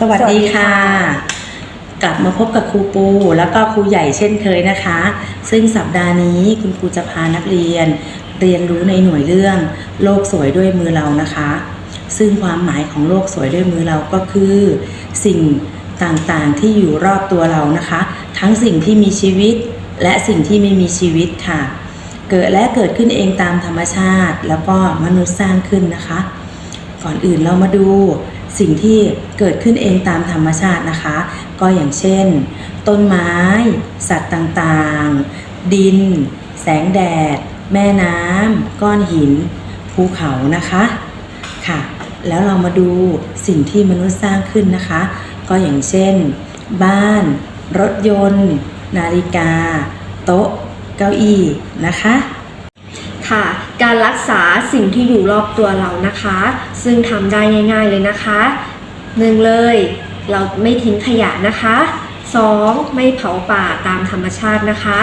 สวัสดีค่ะ กลับมาพบกับครูปูแล้วก็ครูใหญ่เช่นเคยนะคะ ซึ่งสัปดาห์นี้คุณครูจะพานักเรียน เรียนรู้ในหน่วยเรื่อง โลกสวยด้วยมือเรานะคะ ซึ่งความหมายของโลกสวยด้วยมือเราก็คือ สิ่งต่างๆที่อยู่รอบตัวเรานะคะ ทั้งสิ่งที่มีชีวิตและสิ่งที่ไม่มีชีวิตค่ะ เกิดและเกิดขึ้นเองตามธรรมชาติ แล้วก็มนุษย์สร้างขึ้นนะคะ ก่อนอื่นเรามาดู สิ่งที่เกิดขึ้นเองตามธรรมชาตินะคะ ก็อย่างเช่น ต้นไม้ สัตว์ต่างๆ ดิน แสงแดด แม่น้ำก้อนหิน ภูเขานะคะค่ะ แล้วเรามาดูสิ่งที่มนุษย์สร้างขึ้นนะคะ ก็อย่างเช่น บ้าน รถยนต์ นาฬิกา โต๊ะ เก้าอี้นะคะ ค่ะ การรักษาสิ่งที่อยู่รอบตัวเรานะคะ ซึ่งทำได้ง่าย ๆเลยนะคะหนึ่งเลยเราไม่ทิ้งขยะนะคะสองไม่เผาป่าตามธรรมชาตินะคะ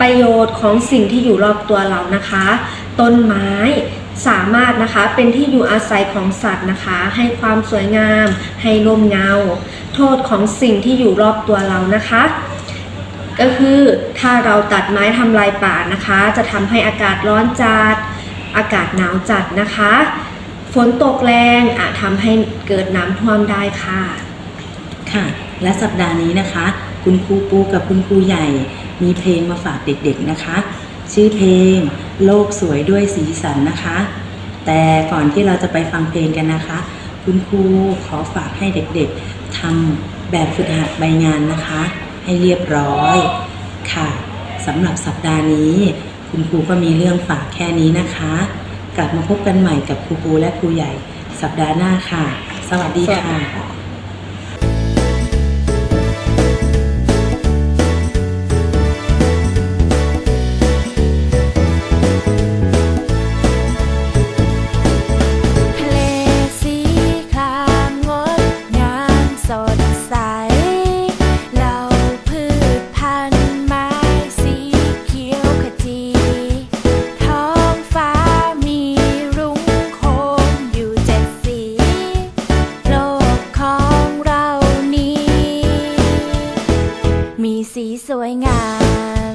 ประโยชน์ของสิ่งที่อยู่รอบตัวเรานะคะ ต้นไม้สามารถนะคะเป็นที่อยู่อาศัยของสัตว์นะคะ ให้ความสวยงาม ให้ร่มเงา โทษของสิ่งที่อยู่รอบตัวเรานะคะ ก็คือถ้าเราตัดไม้ทำลายป่านะคะ จะทำให้อากาศร้อนจัด อากาศหนาวจัดนะคะ ฝนตกแรงอาจทำให้เกิดน้ำท่วมได้ค่ะ ค่ะ และสัปดาห์นี้นะคะ คุณครูปูกับคุณครูใหญ่ มีเพลงมาฝากเด็กๆนะคะ ชื่อเพลง โลกสวยด้วยสีสันนะคะ แต่ก่อนที่เราจะไปฟังเพลงกันนะคะ คุณครูขอฝากให้เด็กๆทำแบบฝึกหัดใบงานนะคะ ให้เรียบร้อยค่ะสำหรับสัปดาห์นี้ คุณครูก็มีเรื่องฝากแค่นี้นะคะ กลับมาพบกันใหม่กับครูปูและครูใหญ่สัปดาห์หน้าค่ะ สวัสดีค่ะค่ะ สวยงาม